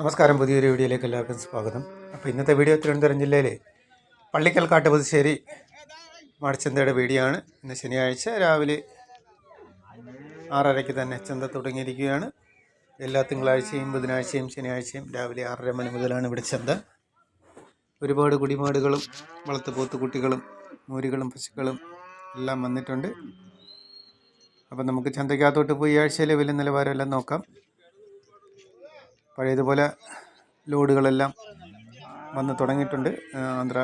നമസ്കാരം. പുതിയൊരു വീഡിയോയിലേക്ക് എല്ലാവർക്കും സ്വാഗതം. അപ്പോൾ ഇന്നത്തെ വീഡിയോ തിരുവനന്തപുരം ജില്ലയിലെ പള്ളിക്കൽ കാട്ടുപുതുശ്ശേരി മാടിച്ചന്തയുടെ വീഡിയോ ആണ് ഇന്ന് ശനിയാഴ്ച രാവിലെ ആറരയ്ക്ക് തന്നെ ചന്ത തുടങ്ങിയിരിക്കുകയാണ്. എല്ലാ തിങ്കളാഴ്ചയും ബുധനാഴ്ചയും ശനിയാഴ്ചയും രാവിലെ ആറര മണി മുതലാണ് ഇവിടെ ചന്ത. ഒരുപാട് കുടിമാടുകളും വളർത്തുപോത്ത് കുട്ടികളും മൂരികളും പശുക്കളും എല്ലാം വന്നിട്ടുണ്ട്. അപ്പം നമുക്ക് ചന്തയ്ക്കകത്തോട്ട് പോയി ആഴ്ചയിലെ വില നിലവാരമെല്ലാം നോക്കാം. പഴയതുപോലെ ലോഡുകളെല്ലാം വന്ന് തുടങ്ങിയിട്ടുണ്ട്. ആന്ധ്ര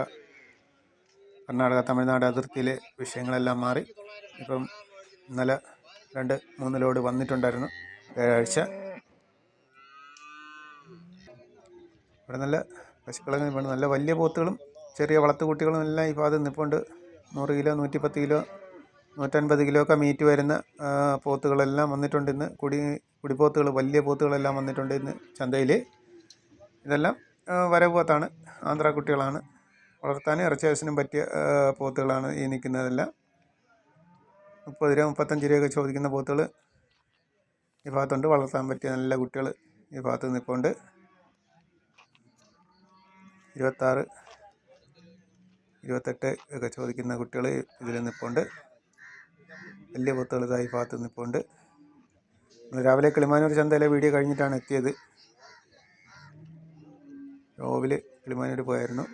കർണാടക തമിഴ്നാട് അതിർത്തിയിലെ വിഷയങ്ങളെല്ലാം മാറി. ഇപ്പം ഇന്നലെ രണ്ട് മൂന്ന് ലോഡ് വന്നിട്ടുണ്ടായിരുന്നു വ്യാഴാഴ്ച. ഇവിടെ നല്ല പശുക്കളങ്ങനെ വേണം. നല്ല വലിയ പോത്തുകളും ചെറിയ വളർത്തുകുട്ടികളും എല്ലാം ഈ ഭാഗത്ത് നിൽപ്പുണ്ട് നൂറ് കിലോ നൂറ്റിപ്പത്ത് കിലോ നൂറ്റൻപത് കിലോ മീറ്റ് വരുന്ന പോത്തുകളെല്ലാം വന്നിട്ടുണ്ട് ഇന്ന്. കുടി കുടിപ്പോത്തുകൾ വലിയ പോത്തുകളെല്ലാം വന്നിട്ടുണ്ട് ഇന്ന് ചന്തയിൽ ഇതെല്ലാം വരവ് പോത്താണ് ആന്ധ്ര കുട്ടികളാണ് വളർത്താനും ഇറച്ചി പറ്റിയ പോത്തുകളാണ് ഈ നിൽക്കുന്നതെല്ലാം. മുപ്പത് രൂപ മുപ്പത്തഞ്ച് രൂപയൊക്കെ ചോദിക്കുന്ന പോത്തുകൾ ഈ ഭാഗത്തുണ്ട്. വളർത്താൻ പറ്റിയ നല്ല കുട്ടികൾ ഈ ഭാഗത്ത് നിൽപ്പുണ്ട്. ഇരുപത്താറ് ഇരുപത്തെട്ട് ഒക്കെ ചോദിക്കുന്ന കുട്ടികൾ ഇതിൽ നിൽപ്പുണ്ട്. വലിയ പോത്തുകൾ ഇതായി ഭാഗത്ത് നിൽപ്പുണ്ട്. രാവിലെ കിളിമാനൂർ ചന്തയിലെ വീഡിയോ കഴിഞ്ഞിട്ടാണ് എത്തിയത്. രാവിലെ കിളിമാനൂർ പോയായിരുന്നു.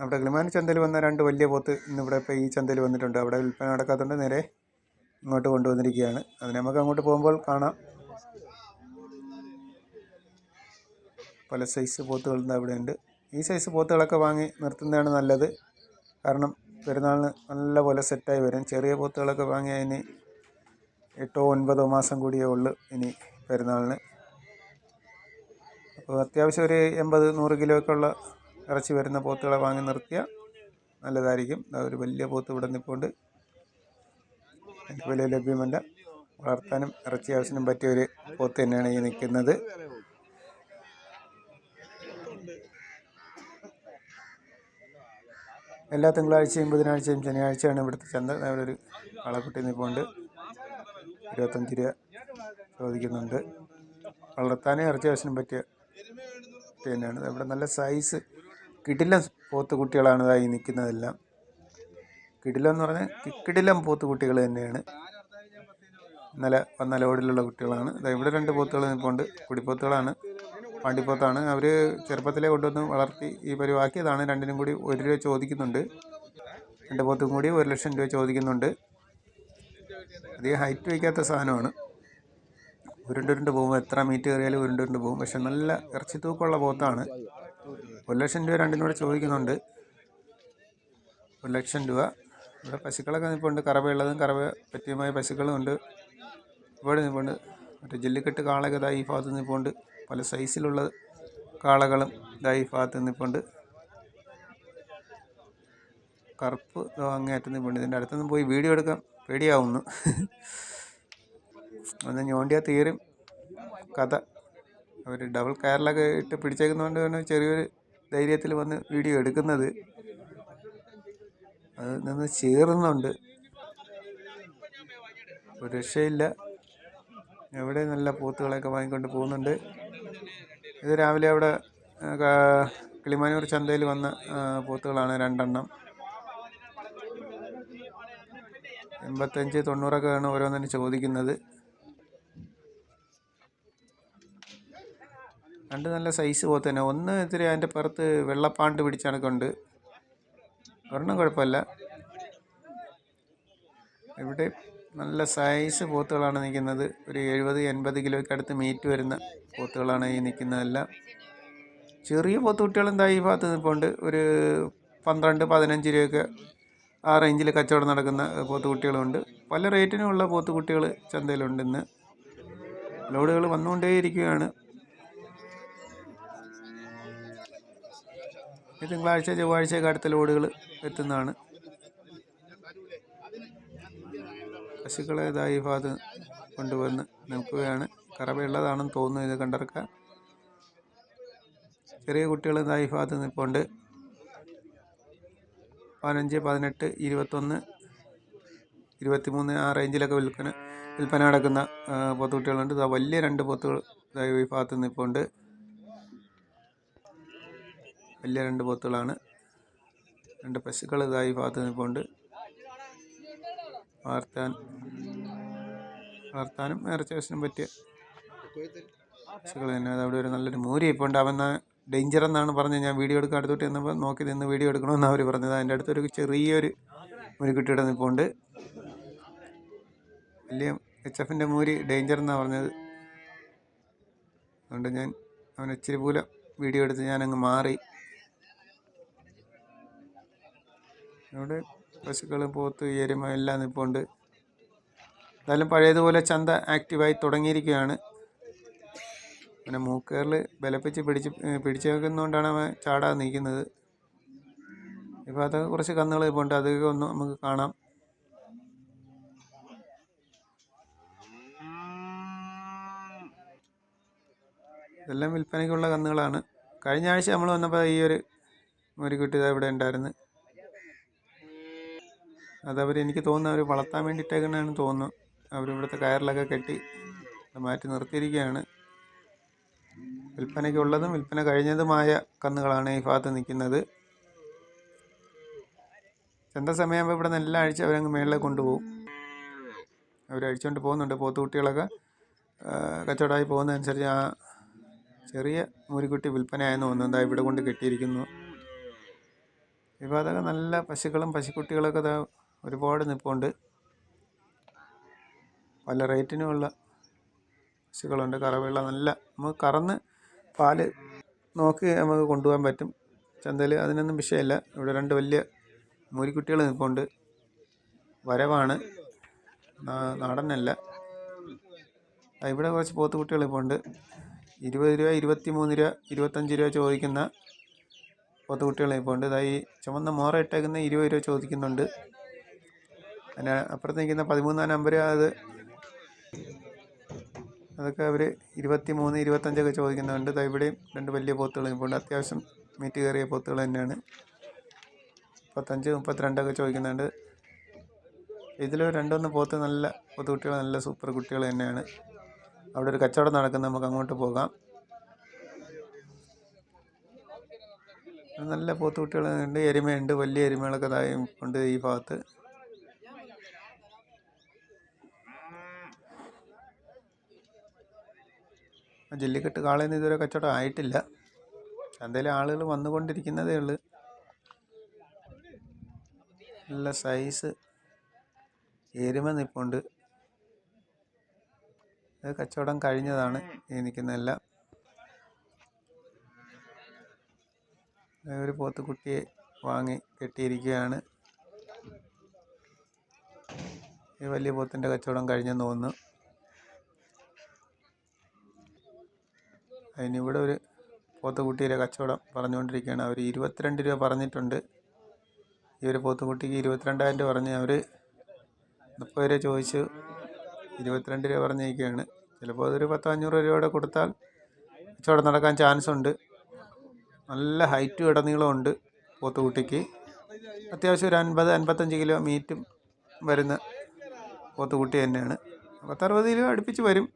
അവിടെ കിളിമാനൂർ ചന്തയിൽ വന്ന രണ്ട് വലിയ പോത്ത് ഇന്നിവിടെ ഇപ്പോൾ ഈ ചന്തയിൽ വന്നിട്ടുണ്ട്. അവിടെ വിൽപ്പന നടക്കാത്തതുകൊണ്ട് നേരെ ഇങ്ങോട്ട് കൊണ്ടുവന്നിരിക്കുകയാണ്. അത് നമുക്ക് അങ്ങോട്ട് പോകുമ്പോൾ കാണാം. പല സൈസ് പോത്തുകളുണ്ട് അവിടെയുണ്ട് അവിടെ ഉണ്ട് ഈ സൈസ് പോത്തുകളൊക്കെ വാങ്ങി നിർത്തുന്നതാണ് നല്ലത്. കാരണം പെരുന്നാളിന് നല്ല പോലെ സെറ്റായി വരും. ചെറിയ പോത്തുകളൊക്കെ വാങ്ങിയാൽ ഇനി എട്ടോ ഒൻപതോ മാസം കൂടിയേ ഉള്ളൂ ഇനി പെരുന്നാളിന്. അപ്പോൾ അത്യാവശ്യം ഒരു എൺപത് നൂറ് കിലോ ഒക്കെ ഉള്ള ഇറച്ചി വരുന്ന പോത്തുകളെ വാങ്ങി നിർത്തിയാൽ നല്ലതായിരിക്കും. ഒരു വലിയ പോത്ത് ഇവിടെ നിൽപ്പുണ്ട് വലിയ ലഭ്യമല്ല. വളർത്താനും ഇറച്ചി ആവശ്യത്തിനും പറ്റിയ ഒരു പോത്ത് തന്നെയാണ് ഈ നിൽക്കുന്നത്. എല്ലാ തിങ്കളാഴ്ചയും ബുധനാഴ്ചയും ശനിയാഴ്ചയാണ് ഇവിടുത്തെ ചന്ത. ദാ ഇവിടെ ഒരു കളക്കുട്ടി നിൽപ്പുണ്ട്. ഇരുപത്തഞ്ച് രൂപ ചോദിക്കുന്നുണ്ട്. വളർത്താനും ഇറച്ചി ആവശ്യത്തിനും പറ്റിയ തന്നെയാണ്. ഇവിടെ നല്ല സൈസ് കിടിലം പോത്ത് കുട്ടികളാണ് ഇതായി നിൽക്കുന്നതെല്ലാം. കിടിലം എന്ന് പറഞ്ഞാൽ കിടിലം പോത്ത് കുട്ടികൾ തന്നെയാണ്. ഇന്നലെ വന്ന ലോഡിലുള്ള കുട്ടികളാണ്. ഇവിടെ രണ്ട് പോത്തുകൾ നിൽപ്പുണ്ട്. കുടിപ്പോത്തുകളാണ് പാണ്ടിപ്പോത്താണ് അവർ ചെറുപ്പത്തിലേ കൊണ്ടുവന്ന് വളർത്തി ഈ പരിവാക്കിയതാണ്. രണ്ടിനും കൂടി ഒരു രൂപ ചോദിക്കുന്നുണ്ട്. രണ്ട് പോത്തും കൂടി ഒരു ലക്ഷം രൂപ ചോദിക്കുന്നുണ്ട്. അധികം ഹൈറ്റ് വയ്ക്കാത്ത സാധനമാണ്. ഉരുണ്ടുരുണ്ട് പോകും. എത്ര മീറ്റ് കയറിയാലും ഉരുണ്ടുരുണ്ട് പോകും. പക്ഷെ നല്ല ഇറച്ചി തൂക്കമുള്ള പോത്താണ്. ഒരു ലക്ഷം രൂപ രണ്ടിനും കൂടെ ചോദിക്കുന്നുണ്ട്. ഒരു ലക്ഷം രൂപ. ഇവിടെ പശുക്കളൊക്കെ നിൽപ്പുണ്ട് കറവയുള്ളതും കറവ പറ്റിയമായ പശുക്കളും ഉണ്ട്. ഇവിടെ നിൽപ്പുണ്ട് മറ്റേ ജെല്ലിക്കെട്ട് കാളൊക്കെ ഇതാ ഈ ഭാഗത്ത് നിൽപ്പുണ്ട് പല സൈസിലുള്ള കാളകളും ഇതായി ഭാഗത്ത് നിന്നിപ്പുണ്ട് കറുപ്പ് അങ്ങേറ്റം നിൽപ്പുണ്ട് ഇതിന്റെ അടുത്തൊന്നും പോയി വീഡിയോ എടുക്കാം പേടിയാവുന്നു. ഒന്ന് ഞോണ്ടിയാൽ തീരും. കഥ. അവർ ഡബിൾ കയറിലൊക്കെ ഇട്ട് പിടിച്ചേക്കുന്നതുകൊണ്ട് തന്നെ ചെറിയൊരു ധൈര്യത്തിൽ വന്ന് വീഡിയോ എടുക്കുന്നത്. അത് നിന്ന് ചേർന്നുണ്ട് ഒരു രക്ഷയില്ല. എവിടെ നല്ല പോത്തുകളൊക്കെ വാങ്ങിക്കൊണ്ട് പോകുന്നുണ്ട്. ഇത് രാവിലെ അവിടെ കിളിമാനൂർ ചന്തയിൽ വന്ന പോത്തുകളാണ് രണ്ടെണ്ണം. എൺപത്തഞ്ച് തൊണ്ണൂറൊക്കെയാണ് ഓരോന്നിന് ചോദിക്കുന്നത്. രണ്ട് നല്ല സൈസ് പോത്ത് തന്നെ. ഒന്ന് ഇത്തിരി അതിന്റെ പുറത്ത് വെള്ളപ്പാണ്ട് പിടിച്ച കണക്കുണ്ട് ഒരെണ്ണം കുഴപ്പമില്ല. ഇവിടെ നല്ല സൈസ് പോത്തുകളാണ് നിൽക്കുന്നത്. ഒരു എഴുപത് എൺപത് കിലോയ്ക്ക് അടുത്ത് മീറ്റ് വരുന്ന പോത്തുകളാണ് ഈ നിൽക്കുന്നതെല്ലാം. ചെറിയ പോത്തുകുട്ടികൾ എന്താ ഈ ഭാഗത്ത് നിൽപ്പുണ്ട്? ഒരു പന്ത്രണ്ട് പതിനഞ്ച് രൂപയൊക്കെ ആ റേഞ്ചിൽ കച്ചവടം നടക്കുന്ന പോത്തുകുട്ടികളുണ്ട് പല റേറ്റിനുമുള്ള പോത്തുകുട്ടികൾ ചന്തയിലുണ്ട് ഇന്ന്. ലോഡുകൾ വന്നുകൊണ്ടേയിരിക്കുകയാണ്. തിങ്കളാഴ്ച ചൊവ്വാഴ്ചയൊക്കെ അടുത്ത ലോഡുകൾ എത്തുന്നതാണ്. പശുക്കളെ ഇതായി ഭാഗത്ത് കൊണ്ടുവന്ന് നിൽക്കുകയാണ്. കറവയുള്ളതാണെന്ന് തോന്നുന്നു ഇത് കണ്ടർക്ക ചെറിയ കുട്ടികൾ ഇതായി ഭാഗത്ത് നിൽപ്പുണ്ട്. പതിനഞ്ച് പതിനെട്ട് ഇരുപത്തൊന്ന് ഇരുപത്തിമൂന്ന് ആ റേഞ്ചിലൊക്കെ വിൽക്കുന്ന വിൽപ്പന നടക്കുന്ന പോത്തുകുട്ടികളുണ്ട്. ഇതാ വലിയ രണ്ട് പോത്തുകൾ ഈ ഭാഗത്ത് നിൽപ്പുണ്ട്. വലിയ രണ്ട് പോത്തുകളാണ്. രണ്ട് പശുക്കൾ ഇതായി ഭാഗത്ത് നിൽപ്പുണ്ട്. വളർത്താൻ വളർത്താനും ഇറച്ചി ആവശ്യത്തിനും പറ്റിയ പശുക്കൾ തന്നെ. അത് അവിടെ ഒരു നല്ലൊരു മൂരി ഇപ്പോൾ ഉണ്ട് അവൻ ഡേഞ്ചർ എന്നാണ് പറഞ്ഞത് ഞാൻ വീഡിയോ എടുക്കാൻ അടുത്തോട്ട് ചെന്നപ്പോൾ നോക്കി നിന്ന് വീഡിയോ എടുക്കണമെന്ന് അവർ പറഞ്ഞത്. അതിന്റെ അടുത്തൊരു ചെറിയൊരു മുരിക്കുട്ടിയുടെ നിൽപ്പുണ്ട് വലിയ എച്ച് എഫിന്റെ മൂരി ഡേഞ്ചർ എന്നാണ് പറഞ്ഞത്. അതുകൊണ്ട് ഞാൻ അവൻ ഇച്ചിരി പോലെ വീഡിയോ എടുത്ത് ഞാനങ്ങ് മാറി. അവിടെ പശുക്കൾ പോത്ത് എരുമ എല്ലാം നിൽപ്പുണ്ട് എന്തായാലും പഴയതുപോലെ ചന്ത ആക്റ്റീവായി തുടങ്ങിയിരിക്കുകയാണ്. പിന്നെ മൂക്കേറിൽ ബലപ്പിച്ച് പിടിച്ച് പിടിച്ചു വെക്കുന്നതുകൊണ്ടാണ് അവൻ ചാടാതെ നിൽക്കുന്നത്. ഇപ്പോൾ അത് കുറച്ച് കന്നുകൾ ഇപ്പോൾ ഉണ്ട്. അതൊക്കെ ഒന്ന് നമുക്ക് കാണാം. ഇതെല്ലാം വിൽപ്പനയ്ക്കുള്ള കന്നുകളാണ്. കഴിഞ്ഞ ആഴ്ച നമ്മൾ വന്നപ്പോൾ ഈ ഒരു മുരിക്കുട്ടി ഇതാ ഇവിടെ ഉണ്ടായിരുന്നു. അതവർ എനിക്ക് തോന്നുന്നു അവർ വളർത്താൻ വേണ്ടിയിട്ടേക്കണെന്ന് തോന്നുന്നു. അവരിവിടുത്തെ കയറിലൊക്കെ കെട്ടി മാറ്റി നിർത്തിയിരിക്കുകയാണ്. വിൽപ്പനയ്ക്കുള്ളതും വിൽപ്പന കഴിഞ്ഞതുമായ കന്നുകളാണ് ഈ ഭാഗത്ത് നിൽക്കുന്നത്. ചന്ത സമയമാകുമ്പോൾ ഇവിടെ നിന്ന് എല്ലാ ആഴ്ച അവരങ്ങ് മേളിലേക്ക് കൊണ്ടുപോകും. അവർ അഴിച്ചുകൊണ്ട് പോകുന്നുണ്ട് പോത്തുകുട്ടികളൊക്കെ. കച്ചവടമായി പോകുന്നതനുസരിച്ച് ആ ചെറിയ മുരിക്കുട്ടി വിൽപ്പനയായെന്ന് തോന്നുന്നു. എന്താ ഇവിടെ കൊണ്ട് കെട്ടിയിരിക്കുന്നു. അതൊക്കെ നല്ല പശുക്കളും പശുക്കുട്ടികളൊക്കെ ഒരുപാട് നിൽപ്പുണ്ട് പല റേറ്റിനുമുള്ള പശുക്കളുണ്ട്. കറവയുള്ള നല്ല നമുക്ക് കറന്ന് പാൽ നോക്കി നമുക്ക് കൊണ്ടുപോകാൻ പറ്റും. ചന്തയിൽ അതിനൊന്നും വിഷയമില്ല. ഇവിടെ രണ്ട് വലിയ മൂരിക്കുട്ടികൾ നിൽപ്പുണ്ട് വരവാണ്. നാടനല്ല. ഇവിടെ കുറച്ച് പോത്തുകുട്ടികൾ ഇപ്പോൾ ഉണ്ട് ഇരുപത് രൂപ ഇരുപത്തി മൂന്ന് രൂപ ഇരുപത്തഞ്ച് രൂപ ചോദിക്കുന്ന പോത്തുകുട്ടികൾ ഇപ്പോൾ ഉണ്ട് ഇതായി ചുമന്ന മോറ ഇട്ടേക്കുന്ന ഇരുപത് രൂപ ചോദിക്കുന്നുണ്ട്. അതിന് അപ്പുറത്ത് നിൽക്കുന്ന പതിമൂന്നാം നമ്പർ അത് അതൊക്കെ അവർ ഇരുപത്തി മൂന്ന് ഇരുപത്തഞ്ചൊക്കെ ചോദിക്കുന്നുണ്ട്. ഇവിടെയും രണ്ട് വലിയ പോത്തുകൾ ഇപ്പോൾ അത്യാവശ്യം മീറ്റ് കയറിയ പോത്തുകൾ തന്നെയാണ്. മുപ്പത്തഞ്ച് മുപ്പത്തിരണ്ടൊക്കെ ചോദിക്കുന്നുണ്ട്. ഇതിൽ രണ്ടൊന്ന് പോത്ത് നല്ല പോത്ത് കുട്ടികൾ നല്ല സൂപ്പർ കുട്ടികൾ തന്നെയാണ്. അവിടെ ഒരു കച്ചവടം നടക്കുന്ന. നമുക്ക് അങ്ങോട്ട് പോകാം. നല്ല പോത്തുകുട്ടികളുണ്ട് എരുമയുണ്ട്. വലിയ എരുമകളൊക്കെ ഉണ്ട് ഈ ഭാഗത്ത്. ജല്ലിക്കെട്ട് കാളയിൽ ഇതുവരെ കച്ചവടം ആയിട്ടില്ല. എന്തായാലും ആളുകൾ വന്നുകൊണ്ടിരിക്കുന്നതേ ഉള്ളൂ. നല്ല സൈസ് എരുമ നിപ്പുണ്ട്. ഇത് കച്ചവടം കഴിഞ്ഞതാണ്. ഈ നിൽക്കുന്നതെല്ലാം ഒരു പോത്തുകുട്ടിയെ വാങ്ങി കെട്ടിയിരിക്കുകയാണ്. ഈ വലിയ പോത്തിന്റെ കച്ചവടം കഴിഞ്ഞെന്ന് തോന്നുന്നു. അതിനിവിടെ ഒരു പോത്തുകുട്ടിയുടെ കച്ചവടം പറഞ്ഞുകൊണ്ടിരിക്കുകയാണ്. അവർ ഇരുപത്തിരണ്ട് രൂപ പറഞ്ഞിട്ടുണ്ട്. ഈ ഒരു പോത്തുകുട്ടിക്ക് ഇരുപത്തിരണ്ടായിരം രൂപ പറഞ്ഞ് അവർ മുപ്പത് രൂപ ചോദിച്ചു. ഇരുപത്തിരണ്ട് രൂപ പറഞ്ഞിരിക്കുകയാണ്. ചിലപ്പോൾ അതൊരു പത്തോ അഞ്ഞൂറ് രൂപയുടെ കൊടുത്താൽ കച്ചവടം നടക്കാൻ ചാൻസ് ഉണ്ട് നല്ല ഹൈറ്റും ഇടനീളമുണ്ട് പോത്തുകുട്ടിക്ക്. അത്യാവശ്യം ഒരു അൻപത് അൻപത്തഞ്ച് കിലോ മീറ്റും വരുന്ന പോത്തുകുട്ടി തന്നെയാണ്. പത്തറുപത് കിലോ അടുപ്പിച്ച് വരും.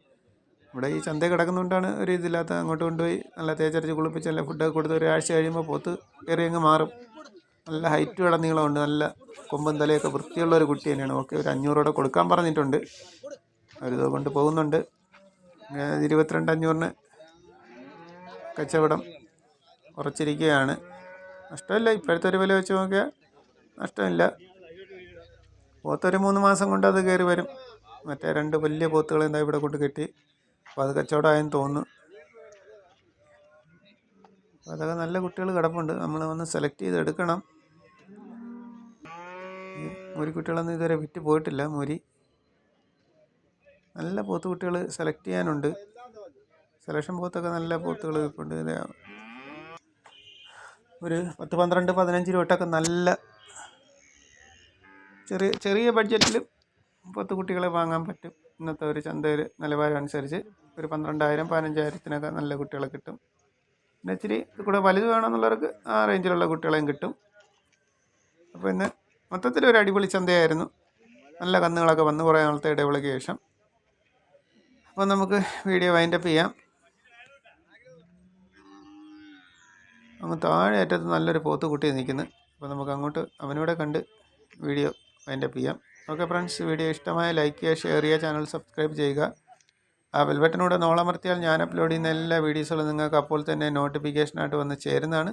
ഇവിടെ ഈ ചന്ത കിടക്കുന്നതുകൊണ്ടാണ് ഒരു ഇതില്ലാത്ത അങ്ങോട്ട് കൊണ്ടുപോയി നല്ല തേച്ചരച്ച് കുളിപ്പിച്ച് നല്ല ഫുഡൊക്കെ കൊടുത്ത് ഒരാഴ്ച കഴിയുമ്പോൾ പോത്ത് കയറി അങ്ങ് മാറും. നല്ല ഹൈറ്റ് ഹൈറ്റും ഇടനീളമുണ്ട് നല്ല കൊമ്പും തലയൊക്കെ വൃത്തിയുള്ള ഒരു കുട്ടി തന്നെയാണ്. ഓക്കെ ഒരു അഞ്ഞൂറോടെ കൊടുക്കാൻ പറഞ്ഞിട്ടുണ്ട്. അവരിത് കൊണ്ട് പോകുന്നുണ്ട്. ഇരുപത്തിരണ്ട് അഞ്ഞൂറിന് കച്ചവടം കുറച്ചിരിക്കുകയാണ് നഷ്ടമില്ല. ഇപ്പോഴത്തെ ഒരു വില വെച്ച് നോക്കിയാൽ നഷ്ടമില്ല. പോത്തൊരു മൂന്ന് മാസം കൊണ്ട് അത് കയറി വരും. മറ്റേ രണ്ട് വലിയ പോത്തുകൾ എന്താ ഇവിടെ കൊണ്ട് കെട്ടി അപ്പോൾ അത് കച്ചവടമായെന്ന് തോന്നുന്നു. അതൊക്കെ നല്ല കുട്ടികൾ കിടപ്പുണ്ട്. നമ്മൾ വന്ന് സെലക്ട് ചെയ്ത് എടുക്കണം. മുരി കുട്ടികളൊന്നും ഇതുവരെ വിറ്റ് പോയിട്ടില്ല. മുരി നല്ല പോത്ത് കുട്ടികൾ സെലക്ട് ചെയ്യാനുണ്ട്. സെലക്ഷൻ പോത്തൊക്കെ നല്ല പോത്തുകൾ ഇപ്പോണ്ട് ഒരു പത്ത് പന്ത്രണ്ട് പതിനഞ്ച് രൂപട്ടൊക്കെ നല്ല ചെറിയ ചെറിയ ബഡ്ജറ്റിൽ പത്ത് കുട്ടികളെ വാങ്ങാൻ പറ്റും. ഇന്നത്തെ ഒരു ചന്തയിൽ നിലവാരം അനുസരിച്ച് ഒരു പന്ത്രണ്ടായിരം പതിനഞ്ചായിരത്തിനൊക്കെ നല്ല കുട്ടികളെ കിട്ടും. പിന്നെ ഇച്ചിരി കൂടെ വലുത് വേണമെന്നുള്ളവർക്ക് ആ റേഞ്ചിലുള്ള കുട്ടികളെയും കിട്ടും. അപ്പോൾ ഇന്ന് മൊത്തത്തിൽ ഒരു അടിപൊളി ചന്തയായിരുന്നു. നല്ല കന്നുകളൊക്കെ വന്നു കുറേ നാളത്തെ ഇടവേളയ്ക്ക് ശേഷം. അപ്പോൾ നമുക്ക് വീഡിയോ വൈൻഡപ്പ് ചെയ്യാം. അങ്ങ് താഴെ അറ്റത്ത് നല്ലൊരു പോത്ത് കുട്ടി നിൽക്കുന്നു. അപ്പോൾ നമുക്ക് അങ്ങോട്ട് അവനൂടെ കണ്ട് വീഡിയോ വൈൻഡപ്പ് ചെയ്യാം. ഓക്കെ ഫ്രണ്ട്സ് വീഡിയോ ഇഷ്ടമായ ലൈക്ക് ചെയ്യുക ഷെയർ ചെയ്യുക ചാനൽ സബ്സ്ക്രൈബ് ചെയ്യുക. ആ വെൽബട്ടനൂടെ നോളമർത്തിയാൽ ഞാൻ അപ്ലോഡ് ചെയ്യുന്ന എല്ലാ വീഡിയോസുകളും നിങ്ങൾക്ക് അപ്പോൾ തന്നെ നോട്ടിഫിക്കേഷനായിട്ട് വന്ന് ചേരുന്നതാണ്.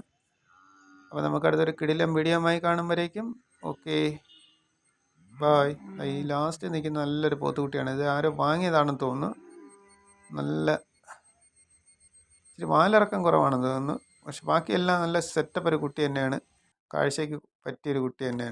അപ്പോൾ നമുക്ക് അടുത്തൊരു കിടിലം വീഡിയോമായി കാണുമ്പോഴേക്കും ഓക്കെ ബായ് ഈ ലാസ്റ്റ് നിൽക്കുന്ന നല്ലൊരു പോത്തുകുട്ടിയാണ്. ഇത് ആരോ വാങ്ങിയതാണെന്ന് തോന്നുന്നു. നല്ല ഇച്ചിരി വാലിറക്കം കുറവാണെന്ന് തോന്നുന്നു. പക്ഷെ ബാക്കിയെല്ലാം നല്ല സെറ്റപ്പ് ഒരു കുട്ടി തന്നെയാണ്. കാഴ്ചയ്ക്ക് പറ്റിയൊരു കുട്ടി തന്നെയാണ്.